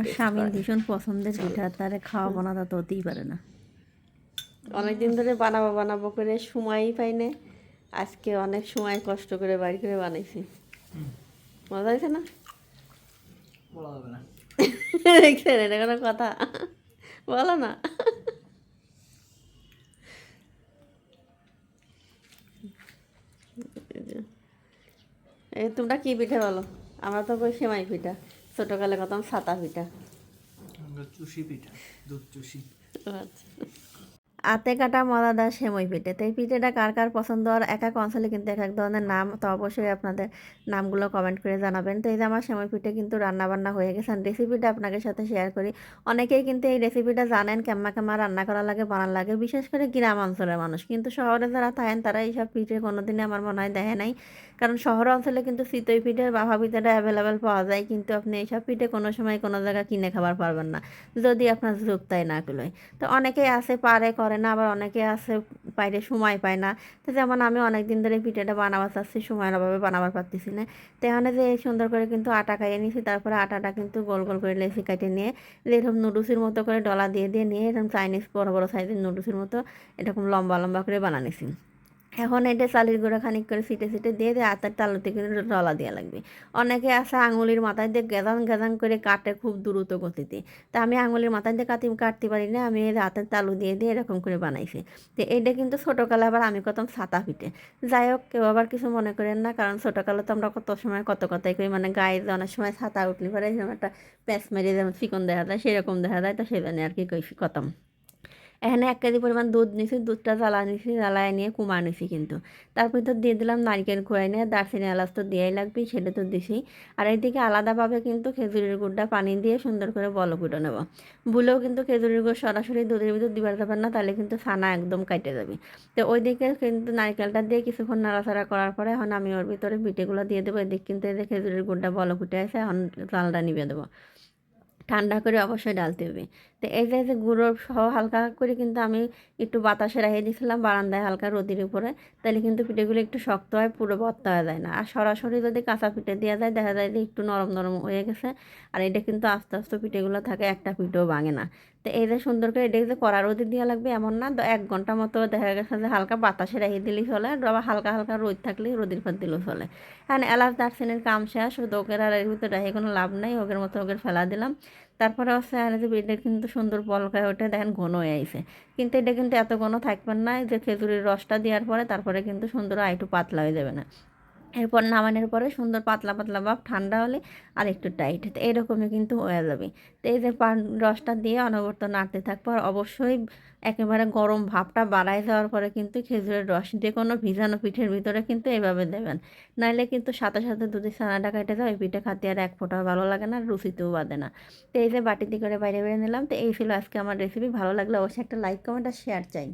আমার স্বামীর ভীষণ পছন্দের পিঠা তারে খাওয়া বানাতে তো হতেই পারে না। অনেকদিন ধরে বানাবো বানাবো করে সময়ই পাই না আজকে অনেক সময় কষ্ট করে বাড়ি করে বানাইছি। মজা হয়েছে না? এটা কোনো কথা। বলো না। এই তোমরা কি পিঠা বলো? আমরা তো কই সেমাই পিঠা। ছোটোকালে কতাম সাতা পিঠা। চুষি পিঠা দুধ চুষি। আচ্ছা। আতে কাটা মলাদার সেমই পিঠে। তো এই পিঠেটা কার কার পছন্দ? আর এক এক অঞ্চলে কিন্তু এক এক ধরনের নাম, তো অবশ্যই আপনাদের নামগুলো কমেন্ট করে জানাবেন। তো এই যে আমার সেমই পিঠে কিন্তু রান্নাবান্না হয়ে গেছে। রেসিপিটা আপনাদের সাথে শেয়ার করি। অনেকেই কিন্তু এই রেসিপিটা জানেন কেমা কেমা রান্না করা লাগে, বানান লাগে, বিশেষ করে গ্রাম অঞ্চলের মানুষ। কিন্তু শহরে যারা থাকেন, তারা এইসব পিঠে কোনোদিনই আমার মনে হয় দেখে নাই। কারণ শহর অঞ্চলে কিন্তু চিতই পিঠে বাফা পিঠেটা অ্যাভেলেবেল পাওয়া যায়, কিন্তু আপনি এইসব পিঠে কোনো সময় কোনো জায়গায় কিনে খাবার পারবেন না, যদি আপনার যোগ তাই না কুলোয় তো অনেকেই আছে, পারে, করে না, আবার অনেকে আছে বাইরে সময় পায় না। তো যেমন আমি অনেক দিন ধরে পিঠাটা বানাবার চাচ্ছি, সময়ের অভাবে বানাবার পারতেছি না। তো এখানে যে সুন্দর করে কিন্তু আটা খাইয়ে নিয়েছি, তারপরে আটাটা কিন্তু গোল গোল করে লেসি কাটে নিয়ে, এরকম নুডলসের মতো করে ডলা দিয়ে দিয়ে নিয়ে এরকম চাইনিজ বড় বড় সাইজের নুডলসের মতো এরকম লম্বা লম্বা করে বানানিছি। এখন এটা চালের গুঁড়া খানিক করে সিটে সিটে দিয়ে দিয়ে আটার তালুতে কিন্তু ডলা দেওয়া লাগবে। অনেকে আছে আঙুলির মাথায় দিয়ে গেজাং গেজাং করে কাটে খুব দ্রুত গতিতে। তা আমি আঙুলির মাথায় দিয়ে কাটি, কাটতে পারি না, আমি হাতের তালু দিয়ে দিয়ে এরকম করে বানাইছি। তো এটা কিন্তু ছোটোকালে আবার আমি কতম ছাতা পিঠে। যাই হোক, কেউ আবার কিছু মনে করেন না, কারণ ছোটোকালে তো আমরা কত সময় কত কথাই করি মানে গায়ে অনেক সময় ছাতা উঠলে পরে যেমন একটা প্যাঁচ মেরে যেমন চিকন দেখা যায়, সেরকম দেখা যায়, তো সেই জন্য আর কি কতম। এখানে এক কেজি পরিমাণ দুধ নিছি, দুধটা জ্বালা নিছি, জ্বালায় নিয়ে কুমা নিছি কিন্তু। তারপর তো দিয়ে দিলাম নারকেল কুড়াই নিয়ে, দারচিনি এলাচ তো দিয়েই লাগবে সেটা তো দিছি। আর এইদিকে আলাদাভাবে কিন্তু খেজুরের গুড়টা পানি দিয়ে সুন্দর করে বল কুটো নেব। ভুলেও কিন্তু খেজুরের গুড় সরাসরি দুধের ভিতর দিবার যাবেন না, তাহলে কিন্তু ছানা একদম কাটে যাবে। তো ওইদিকে কিন্তু নারকেলটা দিয়ে কিছুক্ষণ নাড়াচাড়া করার পরে এখন আমি ওর ভিতরে পিঠেগুলো দিয়ে দেবো, এদিক কিন্তু যে খেজুরের গুড়টা বল কুটে আছে এখন জালটা নিবে দেবো। ঠান্ডা করে অবশ্যই ডালতে হবে। তো এই যে যে গুঁড়ো সহ হালকা করে কিন্তু আমি একটু বাতাসে রেখে দিয়েছিলাম বারান্দায় হালকা রোদির উপরে। তাহলে কিন্তু পিঠেগুলো একটু শক্ত হয়, পুরো ভর্তা হয়ে যায় না। আর সরাসরি যদি কাঁচা পিঠে দেওয়া যায়, দেখা যায় যে একটু নরম নরম হয়ে গেছে। আর এটা কিন্তু আস্তে আস্তে পিঠেগুলো থাকে, একটা পিঠেও ভাঙে না। তো এই যে সুন্দর করে এটা যে কড়া রোদে দেওয়া লাগবে এমন না। এক ঘণ্টা মতো দেখা গেছে যে হালকা বাতাসে রেখে দিলেই চলে আবার হালকা হালকা রোদ থাকলে রোদের পর দিলেও চলে। হ্যাঁ এলাচ, দারচিনির কাম শেষ শুধু ওকের আর এর ভিতরে রেখে কোনো লাভ নাই ওকের মতো ওকে ফেলা দিলাম। তারপরে হচ্ছে আর যে বেডে কিন্তু সুন্দর পলকায় ওঠে, দেখেন ঘন হয়ে আইছে। কিন্তু এটা কিন্তু এত ঘন থাকবেন না যে খেজুরের রসটা দেওয়ার পরে তারপরে কিন্তু সুন্দর আর একটু পাতলা হয়ে যাবে না। এরপর নামানোর পরে সুন্দর পাতলা পাতলা ভাব ঠান্ডা হলে আর একটু টাইট তো এরকমই কিন্তু হয়ে যাবে। তো এই যে পান রসটা দিয়ে অনবরত নাড়তে থাকব আর অবশ্যই একেবারে গরম ভাবটা বাড়ায় যাওয়ার পরে কিন্তু খেজুরের রস যে কোনো ভিজানো পিঠের ভিতরে কিন্তু এভাবে দেবেন। নাইলে কিন্তু সাথে সাথে দুধের ছানাটা কেটে যায় ওই পিঠে খাতে আর এক ফোঁটাও ভালো লাগে না রুচিতেও বাঁধে না। তো এই যে বাটিতে করে বাইরে বেরিয়ে নিলাম, তো এই ছিল আজকে আমার রেসিপি ভালো লাগলে অবশ্যই একটা লাইক কমেন্ট আর শেয়ার চাই।